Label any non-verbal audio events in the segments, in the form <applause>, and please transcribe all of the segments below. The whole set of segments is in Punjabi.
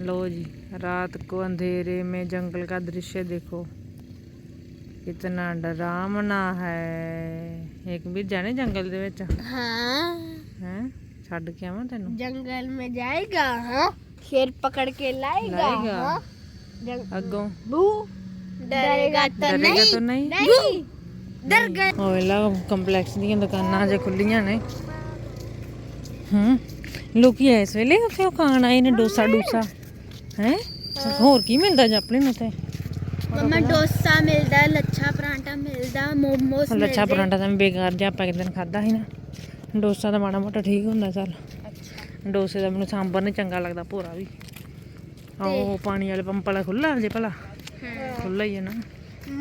लो जी रात को अंधेरे में जंगल का दृश्य देखो कितना डरावना है एक भी जाने जंगल ਦੇ ਵਿੱਚ हाँ ਹੈ ਛੱਡ ਕੇ ਆਵਾਂ ਤੈਨੂੰ जंगल में जाएगा हाँ शेर पकड़ के लाएगा लाएगा। हाँ जंग- ਅੱਗੋਂ बू डरेगा तो ਡਰੇਗਾ नहीं ਤਾਂ ਨਹੀਂ नहीं डर गए ਹੋਵੇਲਾ ਕੰਪਲੈਕਸ ਦੀਆਂ ਦੁਕਾਨਾਂ ਅਜੇ ਖੁੱਲੀਆਂ ਨੇ ਹੂੰ ਲੋਕੀ ਇਸ ਵੇਲੇ ਉੱਥੇ ਉਹ ਖਾਣ ਆਏ ਨੇ ਡੋਸਾ ਡੂਸਾ ਹੈ? ਹੋਰ ਕੀ ਮਿਲਦਾ ਜੀ ਆਪਣੇ ਨੂੰ ਤੇ? ਮੰਮਾ ਡੋਸਾ ਮਿਲਦਾ ਲੱਛਾ ਪਰਾਂਠਾ ਮਿਲਦਾ ਮੋਮੋਸ ਮਿਲਦੇ। ਲੱਛਾ ਪਰਾਂਠਾ ਤਾਂ ਬੇਕਾਰ ਜਿਹਾ ਆਪਾਂ ਇੱਕ ਖਾਦਾ ਸੀ ਨਾ। ਡੋਸਾ ਤਾਂ ਮਾੜਾ ਮੋਟਾ ਠੀਕ ਹੁੰਦਾ ਚੱਲ। ਡੋਸੇ ਦਾ ਮੈਨੂੰ ਸਾਂਬਰ ਨਹੀਂ ਚੰਗਾ ਲੱਗਦਾ ਭੋਰਾ ਵੀ। ਆ ਪਾਣੀ ਵਾਲੇ ਪੰਪ ਵਾਲਾ ਖੁੱਲਾ ਜੇ ਭਲਾ। ਖੁੱਲਾ ਹੀ ਹੈ ਨਾ।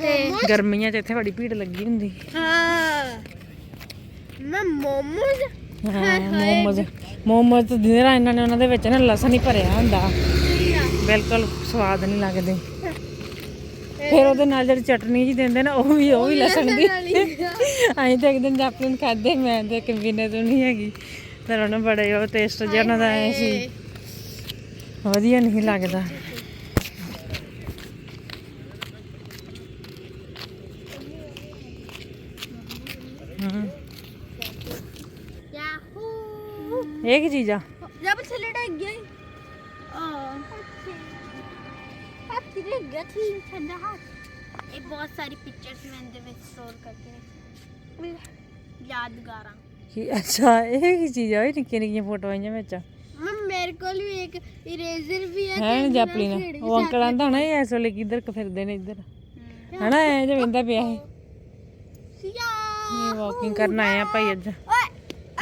ਤੇ ਗਰਮੀਆਂ 'ਚ ਇੱਥੇ ਬੜੀ ਭੀੜ ਲੱਗੀ ਹੁੰਦੀ। ਹਾਂ। ਮੈਂ ਮੋਮੋਸ ਮੋਮੋਸ ਮੋਮੋਸ ਤਾਂ ਦਿਨ ਇਹਨਾਂ ਨੇ ਉਹਨਾਂ ਦੇ ਵਿੱਚ ਨਾ ਲਸਣ ਹੀ ਭਰਿਆ ਹੁੰਦਾ। ਬਿਲਕੁਲ ਸਵਾਦ ਨਹੀਂ ਲੱਗਦੇ। ਫਿਰ ਉਹਦੇ ਨਾਲ ਜਿਹੜੀ ਚਟਨੀ ਜੀ ਦਿੰਦੇ ਨਾ ਉਹ ਵੀ ਉਹ ਵੀ ਲਸਣ ਦੀ ਅਸੀਂ ਤਾਂ ਇੱਕ ਦਿਨ ਜਾਪਲਨ ਖਾਦੇ ਮੈਂ ਤਾਂ ਕਿ ਬਿਨਾਂ ਤੋਂ ਨਹੀਂ ਹੈਗੀ। ਪਰ ਉਹਨਾਂ ਬੜੇ ਉਹ ਟੇਸਟ ਜਿਹਾ ਦਾ ਆਇਆ ਸੀ। ਵਧੀਆ ਨਹੀਂ ਲੱਗਦਾ। ਇਹ ਕੀ ਚੀਜ਼ ਆ? ਜਬ ਥੱਲੇ ਡੱਗ ਗਈ ਦੇ ਗੱਠੀ ਠੰਡਾ ਹੱਥ ਇਹ ਬਹੁਤ ਸਾਰੀ ਪਿਕਚਰਸ ਮੈਂ ਇਹਦੇ ਵਿੱਚ ਸਟੋਰ ਕਰਕੇ ਰੱਖੀ ਯਾਦਗਾਰਾਂ ਕੀ ਅੱਛਾ ਇਹ ਕੀ ਚੀਜ਼ ਆ ਇਹ ਨਿੱਕੀ ਨਿੱਕੀਆਂ ਫੋਟੋਆਂ ਆਈਆਂ ਵਿੱਚ ਮੈਂ ਮੇਰੇ ਕੋਲ ਵੀ ਇੱਕ ਇਰੇਜ਼ਰ ਵੀ ਹੈ ਹੈ ਜੈਪਲਿਨ ਉਹ ਅੰਕਲ ਆਂਦਾ ਹੋਣਾ ਇਹ ਇਸ ਵੇਲੇ ਕਿੱਧਰ ਕ ਫਿਰਦੇ ਨੇ ਇੱਧਰ ਹਨਾ ਐ ਜਿਵੇਂ ਇੰਦਾ ਪਿਆ ਹੈ ਸਿਆ ਵਾਕਿੰਗ ਕਰਨ ਆਏ ਆ ਭਾਈ ਅੱਜ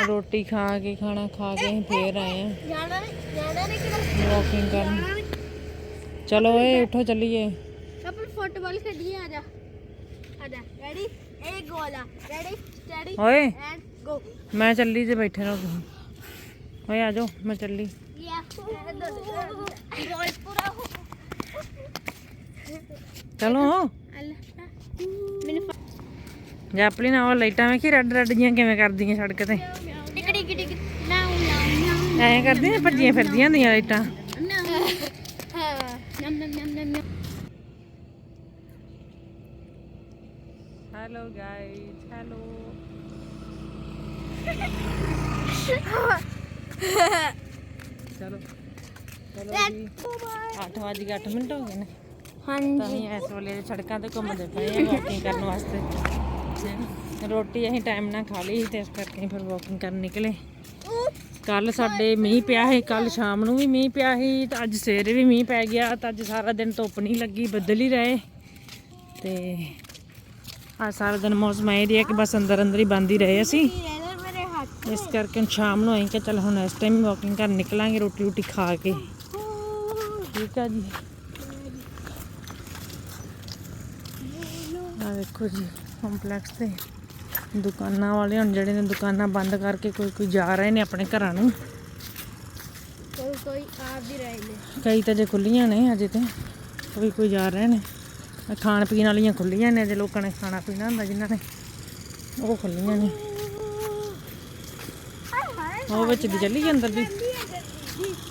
ਰੋਟੀ ਖਾ ਕੇ ਖਾਣਾ ਖਾ ਕੇ ਫੇਰ ਆਏ ਆ ਜਾਣਾ ਨੇ ਜਾਣਾ ਨੇ ਕਿਹੜਾ ਵਾਕਿੰਗ ਕਰਨ ਚਲੋ ਏ ਉਠੋ ਚੱਲੀਏ। ਆਪਾਂ ਫੁੱਟਬਾਲ ਖੇਡੀਏ ਆ ਜਾ। ਆ ਜਾ। ਰੈਡੀ ਇਹ ਗੋਲ ਆ। ਰੈਡੀ ਸਟੈਡੀ ਓਏ। ਐਂਡ ਗੋ ਮੈਂ ਚੱਲੀ ਜੇ ਬੈਠੇ ਰਹੋ ਤੁਸੀਂ। ਓਏ ਆ ਮੈਂ ਚੱਲੀ। ਗੋਲ ਪੂਰਾ ਹੋ ਚਲੋ। ਮੈਨੂੰ ਨਾ ਉਹ ਲਾਈਟਾਂ ਵੇਖੀ ਰੱਡ ਰੱਡ ਜੀਆਂ ਕਿਵੇਂ ਕਰਦੀਆਂ ਸੜਕ ਤੇ। ਟਿਕ ਐਂ ਕਰਦੀਆਂ ਭੱਜੀਆਂ ਫਿਰਦੀਆਂ ਹੁੰਦੀਆਂ ਲਾਈਟਾਂ। ਹੈਲੋ ਗਾਇਜ਼ ਹੈਲੋ ਚਲੋ ਚਲੋ ਜੀ 8 ਵਜੇ 8 ਮਿੰਟ ਹੋ ਗਏ ਨੇ। ਇਸ ਵੇਲੇ ਸੜਕਾਂ ਤੇ ਘੁੰਮਦੇ ਪਏ ਆ ਵਾਕਿੰਗ ਕਰਨ ਵਾਸਤੇ। ਰੋਟੀ ਅਸੀਂ ਟਾਈਮ ਨਾਲ ਖਾ ਲਈ ਤੇ ਇਸ ਕਰਕੇ ਫਿਰ ਵਾਕਿੰਗ ਕਰਨ ਨਿਕਲੇ। ਕੱਲ ਸਾਡੇ ਮੀਂਹ ਪਿਆ ਸੀ ਕੱਲ ਸ਼ਾਮ ਨੂੰ ਵੀ ਮੀਂਹ ਪਿਆ ਸੀ ਤੇ ਅੱਜ ਸਵੇਰੇ ਵੀ ਮੀਂਹ ਪੈ ਗਿਆ ਤਾਂ ਅੱਜ ਸਾਰਾ ਦਿਨ ਧੁੱਪ ਨਹੀਂ ਲੱਗੀ ਬੱਦਲ ਹੀ ਰਹੇ। ਤੇ ਆ ਸਾਰਾ ਦਿਨ ਮੌਸਮ ਇਹ ਰਿਹਾ ਕਿ ਬਸ ਅੰਦਰ ਅੰਦਰ ਹੀ ਬੰਦ ਹੀ ਰਹੇ ਅਸੀਂ। ਇਸ ਕਰਕੇ ਸ਼ਾਮ ਨੂੰ ਆਏ ਕਿ ਚਲ ਹੁਣ ਇਸ ਟਾਈਮ ਵਾਕਿੰਗ ਕਰਨ ਨਿਕਲਾਂਗੇ ਰੋਟੀ ਰੋਟੀ ਖਾ ਕੇ। ਠੀਕ ਆ ਜੀ। ਆ ਦੇਖੋ ਜੀ ਕੰਪਲੈਕਸ ਤੇ ਦੁਕਾਨਾਂ ਵਾਲੇ ਹੁਣ ਜਿਹੜੇ ਨੇ ਦੁਕਾਨਾਂ ਬੰਦ ਕਰਕੇ ਕੋਈ ਕੋਈ ਜਾ ਰਹੇ ਨੇ ਆਪਣੇ ਘਰਾਂ ਨੂੰ। ਕੋਈ ਕੋਈ ਆ ਵੀ ਰਹੇ ਨੇ। ਕਈ ਤਾਂ ਜੇ ਖੁੱਲੀਆਂ ਨੇ ਅਜੇ ਤੇ ਕੋਈ ਕੋਈ ਜਾ ਰਹੇ ਨੇ। ਖਾਣ ਪੀਣ ਵਾਲੀਆਂ ਖੁੱਲੀਆਂ ਨੇ ਜੇ ਲੋਕਾਂ ਨੇ ਖਾਣਾ ਪੀਣਾ ਹੁੰਦਾ ਜਿਨ੍ਹਾਂ ਨੇ। ਉਹ ਖੁੱਲੀਆਂ ਨੇ। ਉਹ ਵਿੱਚ ਦੀ ਚੱਲੀ ਅੰਦਰ ਦੀ?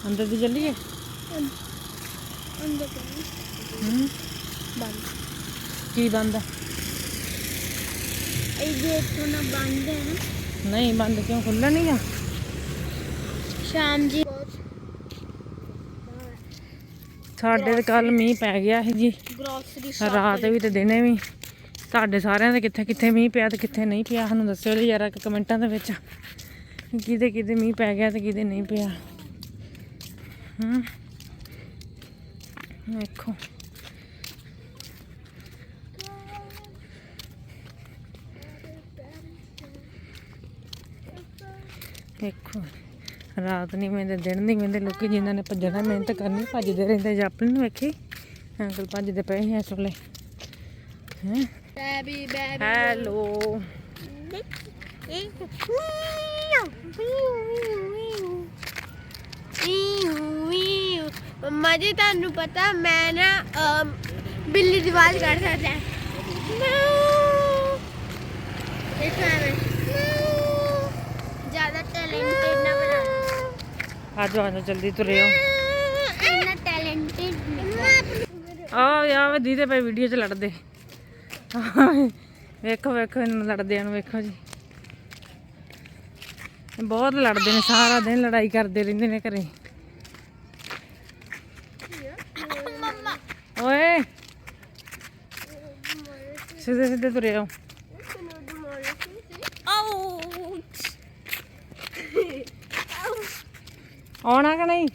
ਅੰਦਰ ਦੀ ਚੱਲੀ ਹੈ। ਅੰਦਰ ਬੰਦ ਕੀ ਬੰਦ ਹੈ ਇਹ ਗੇਟ ਤੋਂ ਨਾ ਬੰਦ ਹੈ। ਨਾ ਨਹੀਂ ਬੰਦ ਕਿਉਂ? ਖੁੱਲ੍ਹਾ ਆ ਸ਼ਾਮ ਜੀ ਸਾਡੇ ਤੇ ਕੱਲ ਮੀਂਹ ਪੈ ਗਿਆ ਸੀ ਜੀ। ਰਾਤ ਵੀ ਤੇ ਦਿਨੇ ਵੀ। ਸਾਡੇ ਸਾਰਿਆਂ ਦੇ ਕਿੱਥੇ ਕਿੱਥੇ ਮੀਂਹ ਪਿਆ ਤੇ ਕਿੱਥੇ ਨਹੀਂ ਪਿਆ? ਸਾਨੂੰ ਦੱਸਿਓ ਜੀ ਇੱਕ ਕਮੈਂਟਾਂ ਦੇ ਵਿੱਚ। ਕਿਤੇ ਕਿਤੇ ਮੀਂਹ ਪੈ ਗਿਆ ਤੇ ਕਿਤੇ ਨਹੀਂ ਪਿਆ। ਹੂੰ। ਵੇਖੋ। ਦੇਖੋ ਰਾਤ ਨਹੀਂ ਮੈਂਦੇ ਦਿਨ ਨਹੀਂ ਮੈਂਦੇ ਲੋਕੀ ਜਿਨ੍ਹਾਂ ਨੇ ਭੱਜਣਾ ਮਿਹਨਤ ਕਰਨੀ ਭੱਜਦੇ ਰਹਿੰਦੇ ਜੇ ਨੂੰ ਵੇਖੀ। ਅੰਕਲ ਭੱਜਦੇ ਪਏ ਐ ਇਸ ਵੇਲੇ। ਹੈ? ਹੈਲੋ। ਮੰਮਾ ਤੁਹਾਨੂੰ ਪਤਾ ਮੈਂ ਨਾ ਬਿੱਲੀ ਦੀ ਆਵਾਜ਼ ਕਰ ਸਕਦਾ। ਹਾਂ ਇਸ ਤਰ੍ਹਾਂ ਜ਼ਿਆਦਾ ਟੈਲੈਂਟ ਨਾ ਆ ਜਾਓ ਆ ਜਾਓ ਜਲਦੀ ਤੁਰਿਓ ਇੰਨਾ ਟੈਲੈਂਟ ਆ ਆ ਵੇ ਦੀਦੇ ਪਏ ਵੀਡੀਓ 'ਚ ਲੜਦੇ। ਵੇਖੋ ਵੇਖੋ ਇਹਨਾਂ ਨੂੰ ਲੜਦਿਆਂ ਨੂੰ ਵੇਖੋ ਜੀ। ਬਹੁਤ ਲੜਦੇ ਨੇ ਸਾਰਾ ਦਿਨ ਲੜਾਈ ਕਰਦੇ ਰਹਿੰਦੇ ਨੇ ਘਰੇ। ਓਏ। ਸਿੱਧੇ ਸਿੱਧੇ ਤੁਰੇ ਆਓ। ਆਉਣਾ ਕਿ ਨਹੀਂ?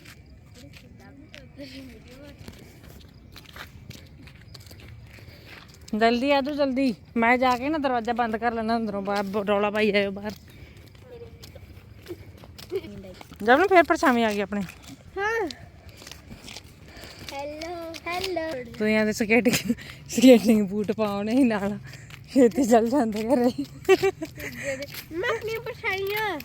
ਜਲਦੀ ਆ ਤੂੰ ਜਲਦੀ। ਮੈਂ ਜਾ ਕੇ ਨਾ ਦਰਵਾਜ਼ਾ ਬੰਦ ਕਰ ਲੈਣਾ ਅੰਦਰੋਂ ਬਾਹਰ ਰੌਲਾ ਪਾਈ ਆਇਓ ਬਾਹਰ। ਜਦ ਨੂੰ ਫੇਰ ਪਰਛਾਵੇਂ ਆ ਗਈ ਆਪਣੇ। ਹਾਂ। ਹੈਲੋ ਹੈਲੋ ਤੁਸੀਂ ਆਦੇ ਸਕੇਟਿੰਗ ਸਕੇਟਿੰਗ ਬੂਟ ਪਾਉਣੇ ਹੀ ਨਾਲ। ਛੇਤੀ ਚੱਲ ਜਾਂਦੇ ਘਰੇ। ਮੈਂ ਆਪਣੀ ਪਰਛਾਈਆਂ।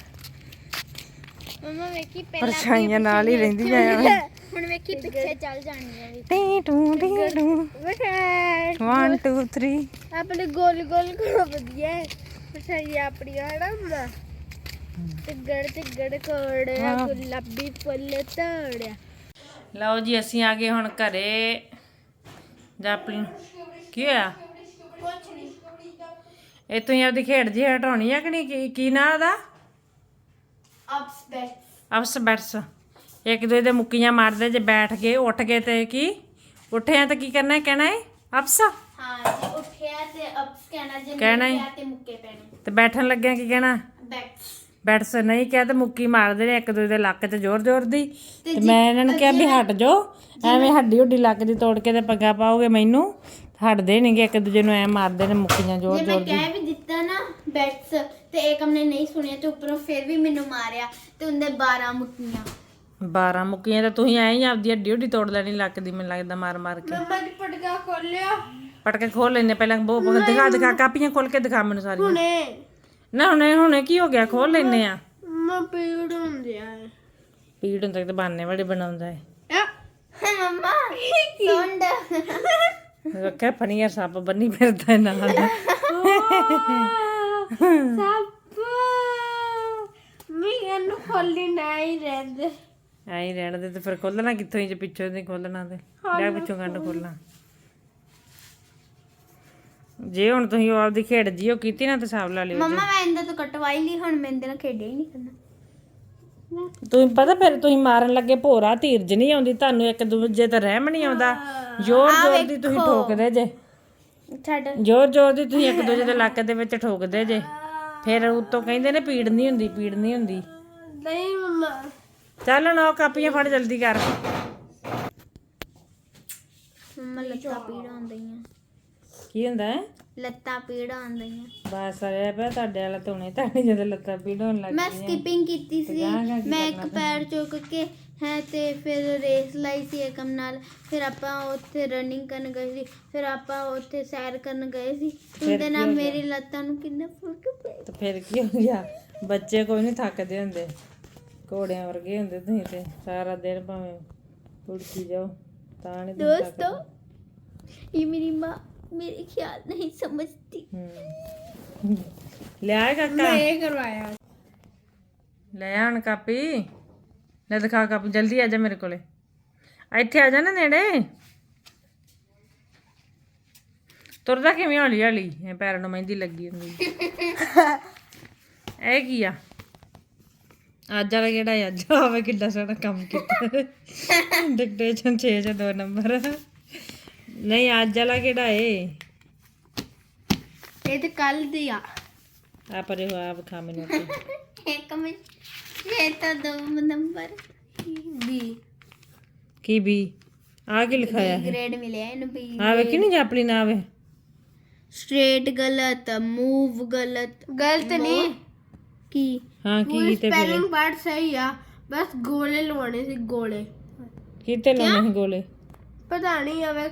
ਮਮਾ ਵੇਖੀ ਪਹਿਲਾਂ ਪਰਛਾਈਆਂ ਨਾਲ ਹੀ ਰਹਿੰਦੀਆਂ ਆ ਹੁਣ ਵੇਖੀ ਪਿੱਛੇ ਚੱਲ ਜਾਣੀਆਂ ਵੀ ਟੀ ਟੂ ਟੀ ਟੂ। ਬਟਾ 1 2 3 ਆਪਣੇ ਗੋਲ ਗੋਲ ਕਰੋ ਵਧੀਆ ਪਰਛਾਈਆਂ ਆਪਣੀਆਂ ਹਨਾ ਮਾ ਟਿੱਗੜ ਟਿੱਗੜ ਕੋੜਿਆ। ਗੁਲਾਬੀ ਫੁੱਲ ਤੋੜਿਆ ਲਓ ਜੀ ਅਸੀਂ ਆ ਗਏ ਹੁਣ ਘਰੇ। ਜਾਪਲੀ ਕੀ ਹੋਇਆ? ਕੁਛ ਨਹੀਂ। ਇਹ ਤੁਸੀਂ ਆਪਦੀ ਖੇਡ ਜੀ ਹਟਾਉਣੀ ਆ ਕਿ ਨਹੀਂ? ਕੀ- ਨਾਂ ਉਹਦਾ ਅਪਸ ਬੈਟਸ ਇੱਕ ਦੂਜੇ ਦੇ ਮੁੱਕੀਆਂ ਮਾਰਦੇ ਜੇ ਬੈਠ ਗਏ ਉੱਠ ਗਏ ਤੇ ਕੀ? ਉੱਠਿਆ ਤਾਂ ਕੀ ਕਰਨਾ ਹੈ? ਕਹਿਣਾ ਹੈ? ਅਫਸ ਹਾਂ ਜੀ ਉੱਠਿਆ ਤੇ ਅਪਸ ਕਹਿਣਾ ਜੇ ਕਹਿਣਾ ਹੀ। ਤੇ ਮੁੱਕੇ ਪੈਣੇ। ਤੇ ਬੈਠਣ ਲੱਗਿਆ ਕੀ ਕਹਿਣਾ? ਬੈਠਸ ਬੈਟਸ ਨਹੀਂ ਕਿਹਾ ਤੇ ਮੁੱਕੀ ਮਾਰਦੇ ਨੇ ਇੱਕ ਦੂਜੇ ਦੇ ਲੱਕ 'ਚ ਜ਼ੋਰ ਜ਼ੋਰ ਦੀ। ਤੇ ਮੈਂ ਇਹਨਾਂ ਨੂੰ ਕਿਹਾ ਵੀ ਹਟ ਜਾਓ। ਐਵੇਂ ਹੱਡੀ ਹੁੱਡੀ ਲੱਕ ਦੀ ਤੋੜ ਕੇ ਤੇ ਪੱਗਾ ਪਾਓਗੇ ਮੈਨੂੰ। ਹਟਦੇ ਨਹੀਂਗੇ ਇੱਕ ਦੂਜੇ ਨੂੰ ਐ ਮਾਰਦੇ ਨੇ ਮੁੱਕੀਆਂ ਜ਼ੋਰ ਜੇ ਜ਼ੋਰ ਮੈਂ ਦੀ ਕਹਿ ਵੀ ਦਿੱਤਾ ਨਾ ਬੈਟਸ ਤੇ ਏਕਮ ਨੇ ਨਹੀਂ ਸੁਣਿਆ ਤੇ ਉੱਪਰੋਂ ਫਿਰ ਵੀ ਮੈਨੂੰ ਮਾਰਿਆ ਤੇ ਉਹਦੇ 12 ਮੁੱਕੀਆਂ। 12 ਮੁੱਕੀਆਂ ਤਾਂ ਤੁਸੀਂ ਐਂ ਹੀ ਆਪਦੀ ਹੱਡੀ ਹੁੱਡੀ ਤੋੜ ਲੈਣੀ ਲੱਕ ਦੀ ਮੈਨੂੰ ਲੱਗਦਾ ਮਾਰ ਮਾਰ ਕੇ। ਮੰਮਾ ਦੀ ਪਟਕਾ ਖੋਲਿਆ ਪਟਕੇ ਖੋਲ ਲੈਨੇ ਪਹਿਲਾਂ ਬੋ ਬੋ ਦਿਖਾ ਦਿਖਾ ਕਾਪੀਆਂ ਖੋਲ ਕੇ ਦਿਖਾ ਮੈਨੂੰ ਸਾਰੀਆਂ। ਹੁਣੇ। ਨਾ ਹੁਣੇ ਹੁਣੇ ਕੀ ਹੋ ਗਿਆ? ਖੋਲ ਲੈਨੇ ਆ ਮੈਂ ਪੀੜ ਹੁੰਦੀ ਆ। ਪੀੜ ਹੁੰਦਾ ਤੇ ਬਾਨੇ ਵਾਲੇ ਬਣਾਉਂਦਾ ਹੈ। ਮੰਮਾ <laughs> ਸੁੰਡ ਰੱਖਿਆ, ਫਨੀਆ ਸੱਪ ਬੰਨੀ ਫਿਰਦਾ ਹੈ ਨਾਲ। ਸੱਪ ਮੈਂ ਖੋਲੀ ਨਹੀਂ ਰਹਿੰਦੇ ਐਂ ਰਹਿਣ ਦੇ ਤੇ ਫਿਰ ਖੋਲਣਾ ਕਿੱਥੋਂ ਹੀ ਜੇ ਪਿੱਛੋਂ ਨਹੀਂ ਖੋਲਣਾ ਤੇ। ਲੈ ਪਿੱਛੋਂ ਕੰਡ ਖੋਲਣਾ ਜੇ ਹੁਣ ਤੁਸੀਂ ਉਹ ਆਪਦੀ ਖੇਡ ਜੀ ਉਹ ਕੀਤੀ ਨਾ ਤੇ ਸਾਬ ਲਾ ਲਿਓ ਮੰਮਾ, ਮੈਂ ਇਹਦੇ ਤੋਂ ਕਟਵਾਈ ਲਈ, ਹੁਣ ਮੈਂ ਇਹਦੇ ਨਾਲ ਖੇਡਿਆ ਹੀ ਨਹੀਂ ਕਰਨਾ। ਤੁਸੀਂ ਪਤਾ ਫਿਰ ਤੁਸੀਂ ਮਾਰਨ ਲੱਗੇ ਭੋਰਾ ਧੀਰਜ ਨਹੀਂ ਆਉਂਦੀ ਤੁਹਾਨੂੰ ਇੱਕ ਦੂਜੇ ਤੇ ਰਹਿਮ ਨਹੀਂ ਆਉਂਦਾ। ਜ਼ੋਰ ਜ਼ੋਰ ਦੀ ਤੁਸੀਂ ਠੋਕਦੇ ਜੇ। ਛੱਡ। ਜ਼ੋਰ ਜ਼ੋਰ ਦੀ ਤੁਸੀਂ ਇੱਕ ਦੂਜੇ ਦੇ ਲੱਕ ਦੇ ਵਿੱਚ ਠੋਕਦੇ ਜੇ। ਫਿਰ ਉਤੋਂ ਕਹਿੰਦੇ ਨੇ ਪੀੜ ਨਹੀਂ ਹੁੰਦੀ ਪੀੜ ਨਹੀਂ ਹੁੰਦੀ। ਨਹੀਂ ਮੰਮਾ। ਚੱਲ ਨੌ ਕਾਪੀਆਂ ਫੜ ਜਲਦੀ ਕਰ। ਮੰਮਾ ਲੱਤਾਂ ਪੀੜ ਆਉਂਦੀਆਂ। ਕੀ ਹੁੰਦਾ ਹੈ? ਲੱਤਾਂ ਪੀੜ ਆਉਂਦੀਆਂ ਬਸ ਰਿਹਾ ਪਿਆ ਤੁਹਾਡੇ ਵਾਲਾ ਧੋਣੇ ਤੁਹਾਡੀ ਜਦੋਂ ਲੱਤਾਂ ਪੀੜ ਹੋਣ ਲੱਗ ਮੈਂ ਸਕਿਪਿੰਗ ਕੀਤੀ ਸੀ। ਮੈਂ ਇੱਕ ਪੈਰ ਚੁੱਕ ਕੇ ਹੈ ਤੇ ਫਿਰ ਰੇਸ ਲਾਈ ਸੀ ਏਕਮ ਨਾਲ। ਫਿਰ ਆਪਾਂ ਉੱਥੇ ਰਨਿੰਗ ਕਰਨ ਗਏ ਸੀ। ਫਿਰ ਆਪਾਂ ਉੱਥੇ ਸੈਰ ਕਰਨ ਗਏ ਸੀ। ਉਹਦੇ ਕੀ ਨਾਲ ਹੋ ਗਿਆ? ਮੇਰੀ ਲੱਤਾਂ ਨੂੰ ਕਿੰਨਾ ਫੁਲਕ ਪਿਆ। ਤੇ ਫਿਰ ਕੀ ਹੋ ਗਿਆ? ਬੱਚੇ ਕੋਈ ਨਹੀਂ ਥੱਕਦੇ ਹੁੰਦੇ। ਘੋੜਿਆਂ ਵਰਗੇ ਹੁੰਦੇ ਤੁਸੀਂ ਤੇ। ਸਾਰਾ ਦਿਨ ਭਾਵੇਂ ਉੜਕੀ ਜਾਓ ਤਾਂ ਨਹੀਂ ਦੋਸਤੋ ਇਹ ਮੇਰੀ ਮਾਂ मेरे ख्याल नहीं समझती ਹੂੰ ਲਿਆ ਕਾਕਾ ये करवाया ਲੈ ਆਣ ਕਾਪੀ ਲੈ ਦਿਖਾ ਕਾਪੀ ਜਲਦੀ ਆ ਜਾ ਮੇਰੇ ਕੋਲੇ ਇੱਥੇ ਆ ਜਾ ਨਾ ਨੇੜੇ ਤੁਰਦਾ ਕਿਵੇਂ ਹੌਲੀ ਹੌਲੀ ਇਹ ਪੈਰਾਂ ਨੂੰ ਮਹਿੰਦੀ ਲੱਗੀ ਹੁੰਦੀ ਇਹ ਕੀ ਆ ਅੱਜ ਵਾਲਾ ਕਿਹੜਾ ਹੈ? ਅੱਜ ਆਵੇ ਕਿੱਡਾ ਸੋਹਣਾ ਕੰਮ ਕੀਤਾ ਡਿਕਟੇਸ਼ਨ 6 ਚ 2 ਨੰਬਰ ਨਹੀਂ ਅੱਜ ਵਾਲਾ ਕਿਹੜਾ ਏ? ਇਹ ਤੇ ਕੱਲ ਦੀ ਆ। ਆ ਪਰੇ ਹੋ ਆ ਵਿਖਾ ਮੈਨੂੰ ਆਪੇ। <laughs> ਇੱਕ ਮਿੰਟ। ਇਹ ਤਾਂ ਦੋ ਨੰਬਰ। ਬੀ ਕੀ ਵੀ ਆ ਕੀ ਲਿਖਾਇਆ ਹੈ? ਗ੍ਰੇਡ ਮਿਲਿਆ ਇਹਨੂੰ ਬੀ ਆ ਵੇ ਨਹੀਂ ਆਪਣੀ ਨਾ ਵੇ ਸਟ੍ਰੇਟ ਗਲਤ ਮੂਵ ਗਲਤ। ਗਲਤ ਨਹੀਂ ਕੀ? ਹਾਂ ਕੀ ਕੀਤੇ ਫਿਰ ਸਪੈਲਿੰਗ ਪਾਰਟ ਸਹੀ ਆ। ਬਸ ਗੋਲੇ ਲਵਾਉਣੇ ਸੀ ਗੋਲੇ। ਕੀਤੇ ਲਾਉਣੇ ਸੀ ਗੋਲੇ? ਪਤਾ ਨਹੀਂ ਆਵੇ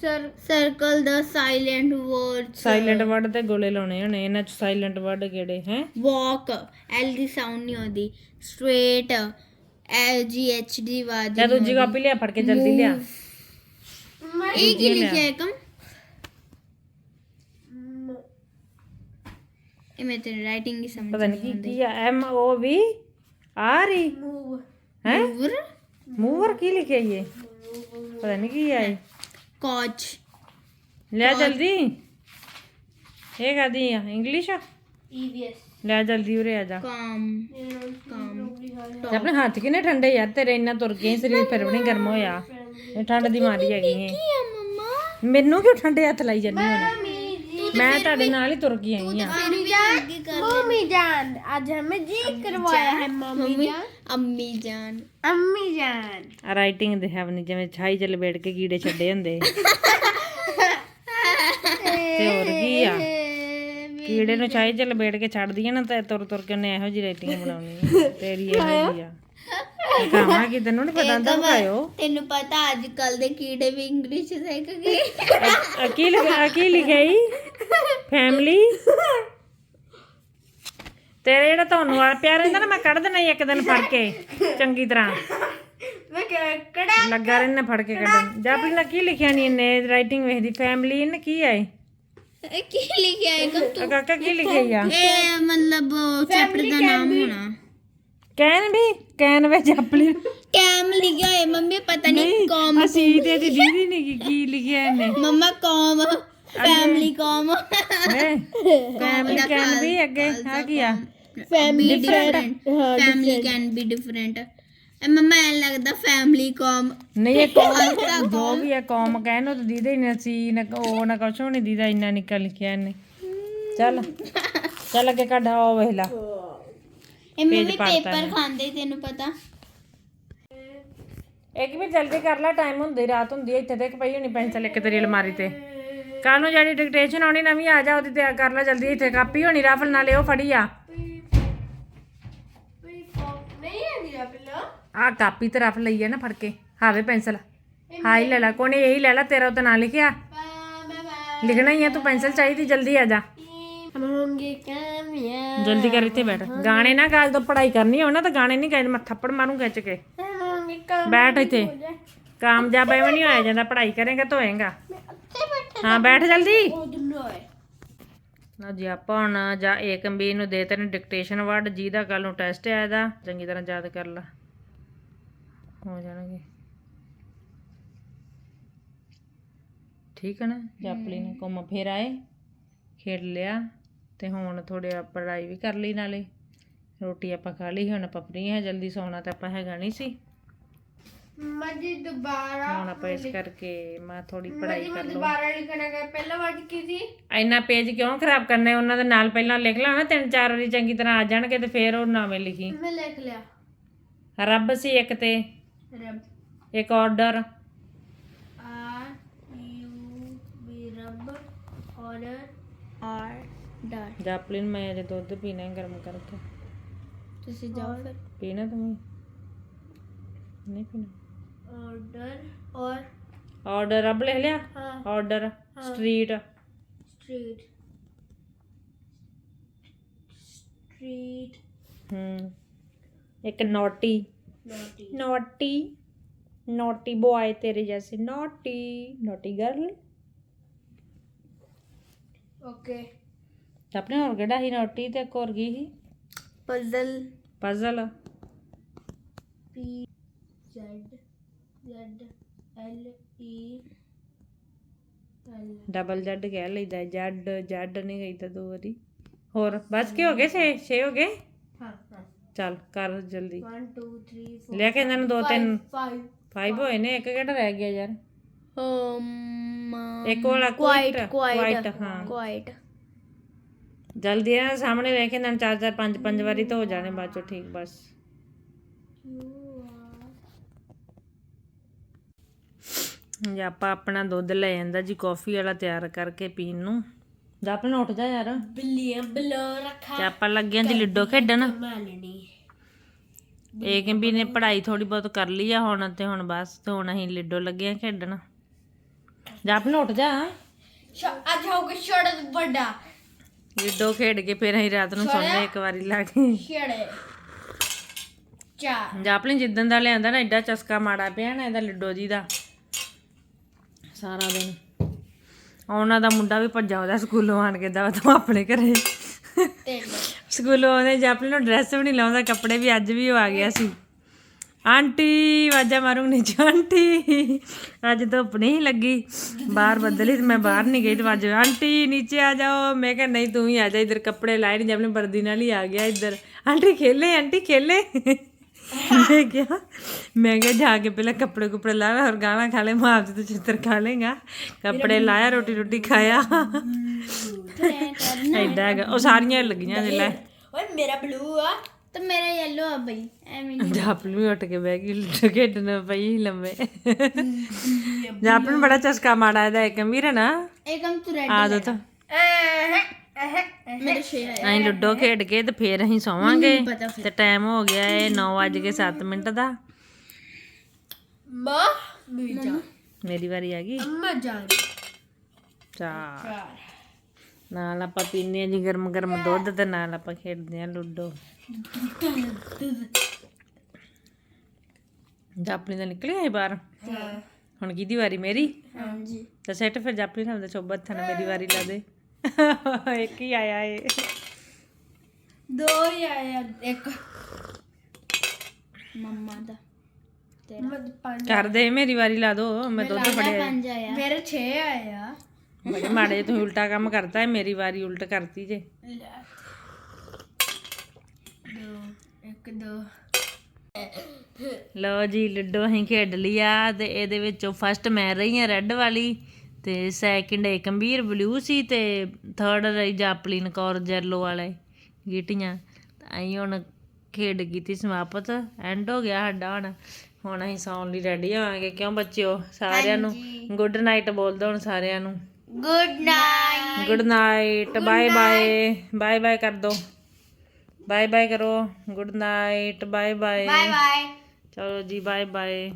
ਸਰ ਸਰਕਲ ਦਾ ਸਾਇਲੈਂਟ ਵਰਡ ਸਾਇਲੈਂਟ ਵਰਡ ਤੇ ਗੋਲੇ ਲਾਉਣੇ ਹੋਣੇ ਇਹਨਾਂ ਚ ਸਾਇਲੈਂਟ ਵਰਡ ਕਿਹੜੇ ਹੈ? ਵਾਕ ਐਲ ਦੀ ਸਾਊਂਡ ਨਹੀਂ ਹੁੰਦੀ straight L G H D ਵਾਦੀ ਲੈ ਦੂਜੀ ਕਾਪੀ ਲਿਆ ਫੜ ਕੇ ਜਲਦੀ ਲਿਆ। ਇਹ ਕੀ ਲਿਖਿਆ ਹੈ ਕਮ? ਇਹ ਮੈਂ ਤੇ ਰਾਈਟਿੰਗ ਹੀ ਸਮਝ ਪਤਾ ਨਹੀਂ ਕੀ ਆ M O V R E move ਹੈ? ਮੂਵਰ ਕੀ ਲਿਖਿਆ ਇਹ? ਪਤਾ ਨਹੀਂ ਕੀ ਆ ਇਹ। ਕੋਚ ਲੈ ਜਲਦੀ। ਇਹ ਕਾਦੀ ਆ? ਇੰਗਲਿਸ਼ ਆ? ਈਵੀਐਸ ਲੈ ਜਲਦੀ ਉਰੇ ਆ ਜਾ। ਕਾਮ ਕਾਮ ਤੇ ਆਪਣੇ ਹੱਥ ਕਿਨੇ ਠੰਡੇ ਯਾਰ? ਤੇਰੇ ਇੰਨਾ ਤੁਰ ਗਏ ਸਰੀਰ ਫਿਰ ਵੀ ਨਹੀਂ ਗਰਮ ਹੋਇਆ। ਇਹ ਠੰਡ ਦੀ ਮਾਰੀ ਹੈਗੀ ਕੀ ਆ ਮਮਾ। ਮੈਨੂੰ ਕਿਉਂ ਠੰਡੇ ਹੱਥ ਲਾਈ ਜਾਂਦੀ ਹੁਣ ਮੈਂ ਤੁਹਾਡੇ ਨਾਲ ਹੀ ਤੁਰ ਕੇ ਆਈ ਆ ਫਿਰ ਵੀ ਅੱਗੇ ਕਰ मम्मी जान आज हमें जी करवाया है मम्मी जान ਅੰਮੀ ਜਾਨ अम्मी जान ਰਾਈਟਿੰਗ ਦੇ ਹੈਵ ਨਹੀਂ ਜਿਵੇਂ ਛਾਈ ਚ ਲਪੇਟ ਕੇ ਕੀੜੇ ਛੱਡੇ ਹੁੰਦੇ ਤੇ <laughs> ਹੋਰ ਕੀ ਆ ਕੀੜੇ ਨੂੰ ਛਾਈ ਚ ਲਪੇਟ ਕੇ ਛੱਡਦੀ ਆ ਨਾ ਤੇ ਤੁਰ ਤੁਰ ਕੇ ਉਹਨੇ ਇਹੋ ਜੀ ਰਾਈਟਿੰਗ ਬਣਾਉਣੀ ਆ <laughs> ਤੇਰੀ ਇਹੋ ਜੀ ਆ ਖਾਵਾਂਗੀ ਤੈਨੂੰ ਨਹੀਂ ਪਤਾ ਹੁੰਦਾ ਖਾਇਓ। ਤੈਨੂੰ ਪਤਾ ਅੱਜ ਕੱਲ ਦੇ ਕੀੜੇ ਵੀ ਇੰਗਲਿਸ਼ ਸਿੱਖ ਗਏ। ਕੀ ਲਿਖਿਆ ਕੀ ਲਿਖਿਆ ਫੈਮਿਲੀ ਤੇਰੇ ਜਿਹੜਾ ਤੁਹਾਨੂੰ ਆ ਪਿਆ ਰਹਿੰਦਾ ਨਾ ਮੈਂ ਕੱਢ ਦੇਣਾ ਇੱਕ ਦਿਨ ਫੜ ਕੇ ਚੰਗੀ ਤਰ੍ਹਾਂ। ਮੈਂ ਕਿਹੜਾ ਲੱਗਾ ਰਹਿਣਾ ਫੜ ਕੇ ਕੱਢਣ। ਜਾ ਪਹਿਲਾਂ ਕੀ ਲਿਖਿਆ ਨਹੀਂ ਇਹਨੇ ਰਾਈਟਿੰਗ ਵੇਖਦੀ ਫੈਮਿਲੀ ਇਹਨੇ ਕੀ ਆਏ ਕੀ ਲਿਖਿਆ ਹੈ ਕਾਕਾ? ਕੀ ਲਿਖਿਆ ਇਹ ਮਤਲਬ ਚੈਪਟਰ ਦਾ ਨਾਮ ਹੋਣਾ। ਕੈਨ ਵੀ ਕੈਨ ਵਿੱਚ ਆਪਲੀ ਕੈਮ ਲਿਖਿਆ ਹੈ ਮੰਮੀ ਪਤਾ ਨਹੀਂ ਕੌਮ ਅਸੀਂ ਤੇ ਦੀ ਦੀਦੀ ਨੇ ਕੀ ਕੀ ਲਿਖਿਆ ਇਹਨੇ। ਮੰਮਾ ਕੌਮ ਫੈਮਿਲੀ ਕੌਮ ਫੈਮਿਲੀ ਕੈਨ ਵੀ ਅੱਗੇ ਆ ਕੀ ਆ? Family different family can be different ਇਹ ਮੰਮਾ ਐ ਲੱਗਦਾ ਫੈਮਿਲੀ ਕੌਮ ਨਹੀਂ ਇਹ ਕੌਮ ਜੋ ਵੀ ਹੈ ਕੌਮ ਕਹਿਣ ਉਹ ਤਾਂ ਦੀਦਾ ਹੀ ਨਾ ਸੀ ਨਾ ਉਹ ਨਾ ਕੁਛ ਨਹੀਂ ਦੀਦਾ ਇੰਨਾ ਨਿੱਕਾ ਲਿਖਿਆ ਇਹਨੇ। ਚੱਲ ਚੱਲ ਅੱਗੇ ਕੱਢ ਆ ਵੇਖ ਲਾ। ਇੱਕ ਵੀ ਜਲਦੀ ਕਰ ਲੈ ਟਾਈਮ ਹੁੰਦੀ ਰਾਤ ਹੁੰਦੀ ਹੈ ਇੱਥੇ ਤੱਕ ਪਈ ਹੋਣੀ ਪੈਨਸਲ ਇੱਕ ਤੇਰੀ ਅਲਮਾਰੀ ਤੇ। ਕੱਲ ਨੂੰ ਜਿਹੜੀ ਡਿਕਟੇਸ਼ਨ ਆਉਣੀ ਨਵੀਂ ਆ ਜਾ ਉਹਦੇ ਤੇ ਕਰ ਲੈ ਜਲਦੀ ਇੱਥੇ ਕਾਪੀ ਹੋਣੀ ਰਾਫਲ ਨਾਲੇ ਉਹ ਫੜੀ ਆ। ਆ ਕਾਪੀ ਤੇ ਰਫ ਲਈ ਹੈ ਨਾ ਫੜ ਕੇ ਹਾਵੇ ਪੈਨਸਲ। ਹਾਈ ਲੈ ਲੈ ਕੋਨੇ ਇਹੀ ਲੈ ਲੈ ਤੇਰਾ ਉਹ ਤਾਂ ਨਾਂ ਲਿਖਿਆ। ਲਿਖਣਾ ਹੀ ਆ ਤੂੰ ਪੈਨਸਲ ਚਾਹੀਦੀ ਜਲਦੀ ਆ ਜਾ। ਜਲਦੀ ਕਰ ਇੱਥੇ ਬੈਠ। ਗਾਣੇ ਨਾ ਗਾ ਜਦੋਂ ਪੜ੍ਹਾਈ ਕਰਨੀ ਹੋਣਾ ਤਾਂ ਗਾਣੇ ਨਹੀਂ ਗਾਏ ਮੈਂ ਥੱਪੜ ਮਾਰੂੰ ਖਿੱਚ ਕੇ। ਬੈਠ ਇੱਥੇ। ਕਾਮਯਾਬ ਐਵੇਂ ਨਹੀਂ ਹੋਇਆ ਜਾਂਦਾ ਪੜ੍ਹਾਈ ਕਰੇਗਾ ਤਾਂ ਹੋਏਗਾ ਹਾਂ ਬੈਠ ਜਲਦੀ। ਨਾ ਜੀ ਆਪਾਂ ਹੁਣ ਜਾਂ ਏਕਮਬੀਰ ਨੂੰ ਦੇ ਤੈਨੂੰ ਡਿਕਟੇਸ਼ਨ ਵਰਡ ਜਿਹਦਾ ਕੱਲ ਨੂੰ ਟੈਸਟ ਆਇਆ ਦਾ ਚੰਗੀ ਤਰ੍ਹਾਂ ਯਾਦ ਕਰ ਲੈ। ਹੋ ਜਾਣਗੇ। ਠੀਕ ਹੈ ਨਾ? ਜਾਪਲੀ ਨੇ ਘੁੰਮ ਫੇਰ ਆਏ ਖੇਡ ਲਿਆ। ਤੇ ਹੁਣ ਥੋੜੇ ਪੜਾਈ ਵੀ ਕਰ ਲਈ ਨਾਲੇ। ਰੋਟੀ ਆਪਾਂ ਖਾ ਲਈ ਹੁਣ ਆਪਾਂ ਫ੍ਰੀ ਹਾਂ ਜਲਦੀ ਸੌਣਾ ਤਾਂ ਆਪਾਂ ਹੈਗਾ ਨਹੀਂ ਸੀ। ਮੰਮਾ ਦੁਬਾਰਾ ਹੁਣ ਆਪਾਂ ਇਸ ਕਰਕੇ ਮੈਂ ਥੋੜੀ ਪੜਾਈ ਕਰ ਲਵਾਂ ਦੁਬਾਰਾ ਲਿਖਣਾ ਹੈ ਪਹਿਲਾਂ ਵਾਰ ਕੀ ਸੀ? ਇੰਨਾ ਪੇਜ ਕਿਉਂ ਖਰਾਬ ਕਰਨਾ ਹੈ? ਉਹਨਾਂ ਦੇ ਨਾਲ ਪਹਿਲਾਂ ਲਿਖ ਲਾ ਨਾ ਤਿੰਨ ਚਾਰ ਵਾਰੀ ਚੰਗੀ ਤਰ੍ਹਾਂ ਆ ਜਾਣਗੇ ਤੇ ਫੇਰ ਉਹ ਨਾਵੇਂ ਲਿਖੀ। ਮੈਂ ਲਿਖ ਲਿਆ। ਰੱਬ ਸੀ ਇੱਕ ਤੇ। ਰੱਬ। ਇੱਕ order R U B rub order R. डाल जापलिन मैं अजे दूध पीना है गर्म करके। ਤੁਸੀਂ ਜਾਓ ਫਿਰ पीना तुम्हें? नहीं पीना। ऑर्डर ਔਰ ऑर्डर अब ले लिया? हाँ। Order street street street hmm एक नोटी नॉटी नोटी बॉय तेरे जैसे। नोटी नोटी गर्ल ओके આપણે ಹೊರಗಡೆ ಈ ನೋಟಿ ಇದೆ ಕೋರ್ಗಿ puzzle puzzle P Z Z L E double Z ਕਹਿ ਲਈਦਾ ਜੱਡ ਜੱਡ ਨਹੀਂ ਕਹੀਦਾ ਦੋ ਵਾਰੀ। ਹੋਰ ਬਸ ਕੀ ਹੋ ਗਏ 6 6 ਹੋ ਗਏ? ਹਾਂ ਹਾਂ। ਚੱਲ ਕਰ ਜਲਦੀ। 1 2 3 4 ਲੈ ਕੇ ਇਹਨਾਂ ਨੂੰ ਦੋ ਤਿੰਨ। 5 5 ਹੋਏ ਨੇ ਇੱਕ ਕਿਹੜਾ ਰਹਿ ਗਿਆ ਯਾਰ? ਹਮ ਇੱਕ ਵਾਲਾ ਕੁਆਇਟ ਕੁਆਇਟ ਹਾਂ। ਕੁਆਇਟ ਜਲਦੀ ਇਹਨਾਂ ਸਾਹਮਣੇ ਵੇਖ ਇਹਨਾਂ ਨੂੰ ਚਾਰ ਚਾਰ ਪੰਜ ਪੰਜ ਵਾਰੀ ਧੋ ਜਾਣੇ ਬਾਅਦ ਚੋਂ ਠੀਕ ਬਸ। ਜੇ ਆਪਾਂ ਆਪਣਾ ਦੁੱਧ ਲੈ ਜਾਂਦਾ ਜੀ ਕਾਫੀ ਵਾਲਾ ਤਿਆਰ ਕਰਕੇ ਪੀਣ ਨੂੰ। ਜਾ ਆਪਣਾ ਉੱਠ ਜਾ ਯਾਰ। ਬਿੱਲੀਆਂ ਬਲੋ ਰੱਖਾ। ਤੇ ਆਪਾਂ ਲੱਗਿਆਂ ਜੀ ਲਿੱਡੋ ਖੇਡਣ। ਮਾਲਣੀ ਇਹ ਕਹਿੰਦੀ ਨੇ ਪੜ੍ਹਾਈ ਥੋੜੀ ਬਹੁਤ ਕਰ ਲਈ ਆ ਹੁਣ ਤੇ ਹੁਣ ਬਸ ਤੇ ਹੁਣ ਅਸੀਂ ਲਿੱਡੋ ਲੱਗੇ ਆ ਖੇਡਣ। ਜਾ ਆਪਣਾ ਉੱਠ ਜਾ। ਅੱਜ ਹੋਊਗਾ ਛੋਟਾ ਵੱਡਾ। ਜਿੱਡੋ ਖੇਡ ਕੇ ਫਿਰ ਅਸੀਂ ਰਾਤ ਨੂੰ ਸੌਂਦੇ ਇੱਕ ਵਾਰੀ ਲਾ ਕੇ। ਛੇੜੇ। ਚਾਰ। ਜਾਪਲੇ ਜਿੱਦਨ ਦਾ ਲਿਆਂਦਾ ਨਾ ਐਡਾ ਚਸਕਾ ਮਾੜਾ ਪਿਆ ਨਾ ਇਹਦਾ ਲੁੱਡੋ ਜੀ ਦਾ। ਸਾਰਾ ਦਿਨ। ਉਹਨਾਂ ਦਾ ਮੁੰਡਾ ਵੀ ਭੱਜਾ ਉਹਦਾ ਸਕੂਲੋਂ ਆਣ ਕੇ ਦਾ ਤੂੰ ਆਪਣੇ ਘਰੇ। ਸਕੂਲੋਂ ਆਉਂਦੇ ਜਾਪਲੀ ਨੂੰ ਡਰੈਸ ਵੀ ਨਹੀਂ ਲਾਉਂਦਾ ਕੱਪੜੇ ਵੀ ਅੱਜ ਵੀ ਉਹ ਆ ਗਿਆ ਸੀ। ਆਂਟੀ ਵਾਜਾ ਮਾਰੂੰ ਨੇ ਆਂਟੀ। ਅੱਜ ਧੁੱਪ ਨਹੀਂ ਲੱਗੀ ਬਾਹਰ ਬੱਦਲ ਹੀ ਮੈਂ ਬਾਹਰ ਨਹੀਂ ਗਈ ਤੇ ਵਾਜਾ ਆਂਟੀ ਨੀਚੇ ਆ ਜਾਓ। ਮੈਂ ਕਿਹਾ ਨਹੀਂ ਤੂੰ ਹੀ ਆ ਜਾ ਇਧਰ ਕੱਪੜੇ ਲਾਏ ਨਹੀਂ ਆਪਣੇ ਵਰਦੀ ਨਾਲ ਹੀ ਆ ਗਿਆ ਇਧਰ। ਆਂਟੀ ਖੇਲੇ ਆਂਟੀ ਖੇਲੇ। ਮੈਂ ਕਿਹਾ ਮੈਂ ਕਿਹਾ ਜਾ ਕੇ ਪਹਿਲਾਂ ਕੱਪੜੇ ਕੁਪੜੇ ਲਾ ਲੈ ਹੋਰ ਗਾਣਾ ਖਾ ਲੈ ਮਾਂ ਜੀ ਤੂੰ ਚਿੱਤਰ ਖਾ ਲੇਗਾ। ਕੱਪੜੇ ਲਾਇਆ ਰੋਟੀ ਰੋਟੀ ਖਾਇਆ ਐਡਾ ਉਹ ਸਾਰੀਆਂ ਲੱਗੀਆਂ ਨੇ ਲੈ। ਓਏ ਮੇਰਾ ਬਲੂ ਆ। ਤੇ ਮੇਰਾ ਯੈਲੋ ਆ ਬਈ ਐਵੇਂ ਨੀ। ਜਾਪਲ ਵੀ ਉੱਠ ਕੇ ਬਹਿ ਗਈ ਲੁੱਟ ਖੇਡਣ ਪਈ ਲੰਮੇ। ਜਾਪਲ ਨੂੰ ਬੜਾ ਚਸਕਾ ਮਾੜਾ ਇਹਦਾ ਇੱਕ ਵੀਰ ਨਾ? ਏਕਮ ਤੂੰ ਰੈਡੀ ਆਦਤ ਮੇਰੇ ਛੇ ਆਇਆ। ਅਸੀਂ ਲੁੱਡੋ ਖੇਡ ਕੇ ਤੇ ਫੇਰ ਅਸੀਂ ਸੌਵਾਂਗੇ। ਤੇ ਟਾਈਮ ਹੋ ਗਿਆ ਏ 9:07 ਮਿੰਟ ਦਾ। ਮਾਂ ਮੀਜਾ ਮੇਰੀ ਵਾਰੀ ਆ ਗਈ। ਅੰਮਾ ਜਾਨ ਚਾਰ। ਨਾਲ ਆਪਾਂ ਪੀਨੇ ਆ ਜੀ ਗਰਮ ਗਰਮ ਦੁੱਧ ਤੇ ਨਾਲ ਆਪਾਂ ਖੇਡਦੇ ਆ ਲੁੱਡੋ। ਜਾਪਣੀ ਦਾ ਨਿਕਲਿਆ ਇਹ ਬਾਹਰ? ਹੁਣ ਕਿਹਦੀ ਵਾਰੀ ਮੇਰੀ? ਹਾਂਜੀ। ਤਾਂ ਸੈੱਟ ਫਿਰ ਜਾਪਣੀ ਨਾਲ ਦਾ ਚੋਬਾ ਥਾਂ ਮੇਰੀ ਵਾਰੀ ਲਾ ਦੇ। ਇੱਕ ਹੀ ਆਇਆ ਏ। ਦੋ ਹੀ ਆਇਆ ਇੱਕ। ਮੰਮਾ ਦਾ। ਪੰਜ ਕਰ ਦੇ ਮੇਰੀ ਵਾਰੀ ਲਾ ਦੋ ਮੈਂ ਦੁੱਧ ਫੜਿਆ ਪੰਜ ਆਇਆ। ਮੇਰੇ 6 ਆਇਆ ਬੜੇ ਮਾੜੇ ਤੁਸੀਂ ਉਲਟਾ ਕੰਮ ਕਰਤਾ ਹੈ ਮੇਰੀ ਵਾਰੀ ਉਲਟ ਕਰਤੀ ਜੇ। ਲੈ। ਦੋ ਇੱਕ ਦੋ ਲਓ ਜੀ ਲੁੱਡੋ ਅਸੀਂ ਖੇਡ ਲਿਆ ਤੇ ਇਹਦੇ ਵਿੱਚੋਂ ਫਸਟ ਮੈਂ ਰਹੀ ਹਾਂ ਰੈੱਡ ਵਾਲੀ ਤੇ ਸੈਕਿੰਡ ਏਕਮਬੀਰ ਬਲੂ ਸੀ ਤੇ ਥਰਡ ਰਹੀ ਜਾਪਲੀਨ ਕੌਰ ਜੈਲੋ ਵਾਲੇ ਗੀਟੀਆਂ। ਅਸੀਂ ਹੁਣ ਖੇਡ ਕੀਤੀ ਸਮਾਪਤ ਐਂਡ ਹੋ ਗਿਆ ਸਾਡਾ ਹੁਣ। ਹੁਣ ਅਸੀਂ ਸੌਣ ਲਈ ਰੈਡੀ ਹੋਵਾਂਗੇ। ਕਿਉਂ ਬੱਚਿਓ? ਸਾਰਿਆਂ ਨੂੰ ਗੁੱਡ ਨਾਈਟ ਬੋਲ ਦੋ ਹੁਣ ਸਾਰਿਆਂ ਨੂੰ। Good night good night bye bye bye bye ਕਰ ਦੋ। ਬਾਏ ਬਾਏ ਕਰੋ good night bye bye bye bye ਚਲੋ ਜੀ ਬਾਏ ਬਾਏ